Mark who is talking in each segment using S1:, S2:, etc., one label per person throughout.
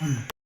S1: Hello.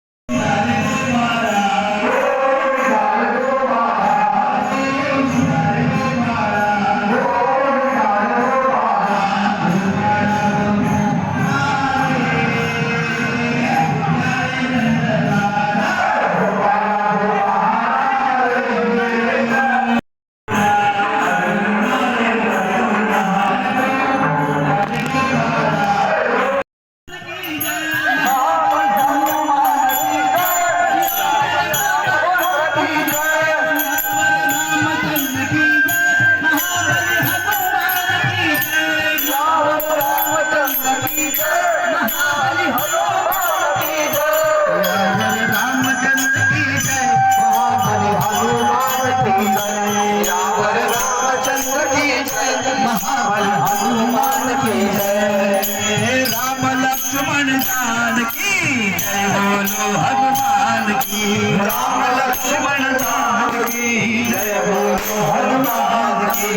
S1: महाबली हनुमान की जय राम लक्ष्मण जान की जय बोलो हनुमान की राम लक्ष्मण जान की जय बोलो हनुमान की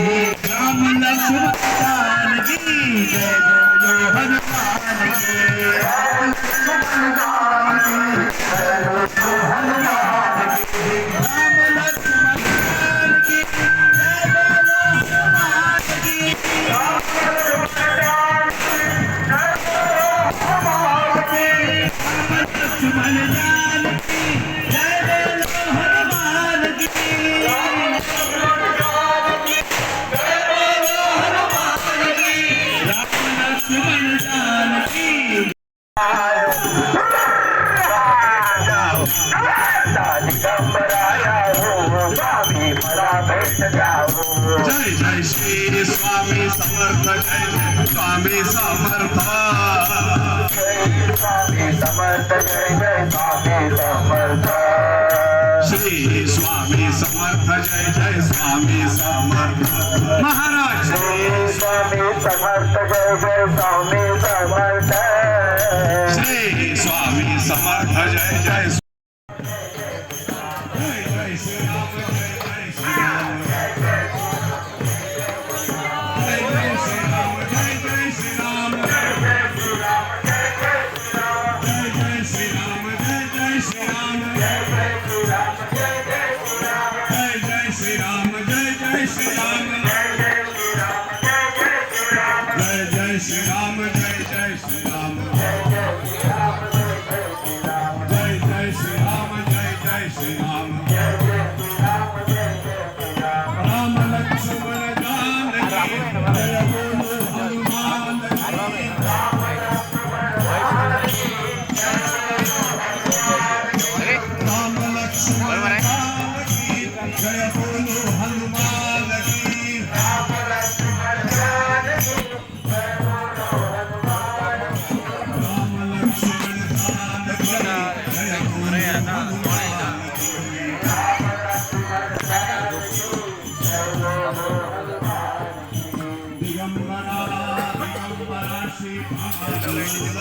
S1: राम लक्ष्मण जान की जय बोलो हनुमान की राम लक्ष्मण जान जय जय
S2: श्री स्वामी समर्थ, जय जय स्वामी समर्थ। श्री स्वामी समर्थ, जय जय स्वामी समर्थ। महाराज, श्री
S3: स्वामी समर्थ, जय जय स्वामी समर्थ
S2: श्री स्वामी समर्थ जय जय जय जय Yeah.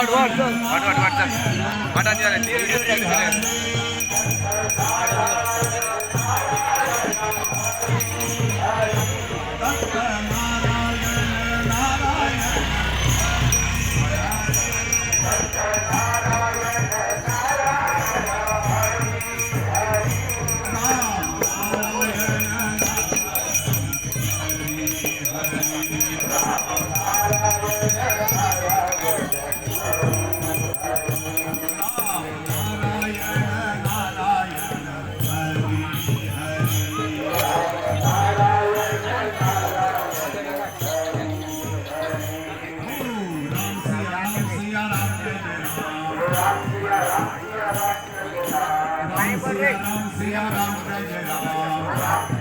S2: What what what what what what what what what what what Siya Ram Jai
S1: Ram